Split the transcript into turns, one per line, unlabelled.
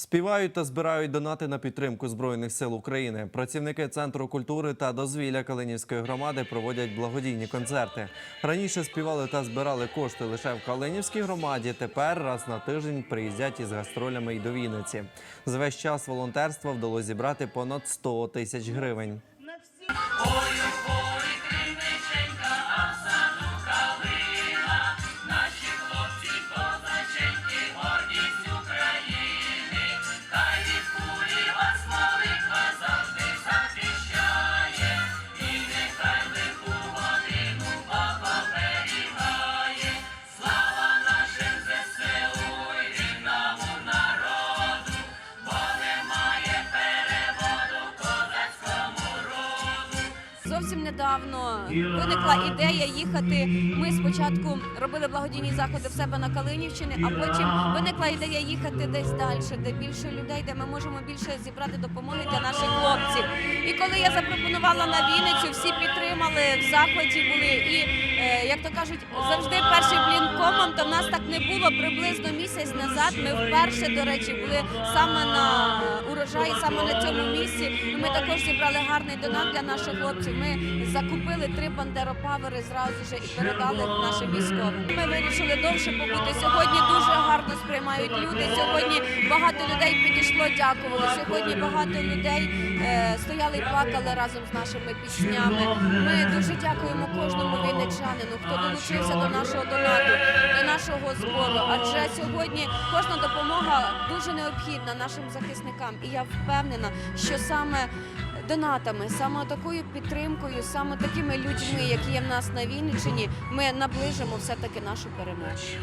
Співають та збирають донати на підтримку збройних сил України. Працівники центру культури та дозвілля Калинівської громади проводять благодійні концерти. Раніше співали та збирали кошти лише в Калинівській громаді. Тепер раз на тиждень приїздять із гастролями й до Вінниці. За весь час волонтерства вдалося зібрати понад 100 тисяч гривень.
Зовсім недавно виникла ідея їхати. Ми спочатку робили благодійні заходи в себе на Калинівщині, а потім виникла ідея їхати десь далі, де більше людей, де ми можемо більше зібрати допомоги для наших хлопців. І коли я запропонувала на Вінницю, всі підтримали в захваті були. І е, як то кажуть, завжди перший блін комом, то в нас так не було. Приблизно місяць назад ми вперше, до речі, були саме на урожаї, саме на цьому місці. Ми також зібрали гарний донат для наших хлопців. Ми закупили три бандеропавери зразу ж і передали нашим військовим. Ми вирішили довше побути. Сьогодні дуже сприймають люди. Сьогодні багато людей підійшло, дякували. Сьогодні багато людей е, стояли і плакали разом з нашими піснями. Ми дуже дякуємо кожному вінничанину, хто долучився до нашого донату, до нашого збору. Адже сьогодні кожна допомога дуже необхідна нашим захисникам. І я впевнена, що саме донатами, саме такою підтримкою, саме такими людьми, які є в нас на Вінниччині, ми наближимо все таки нашу перемогу.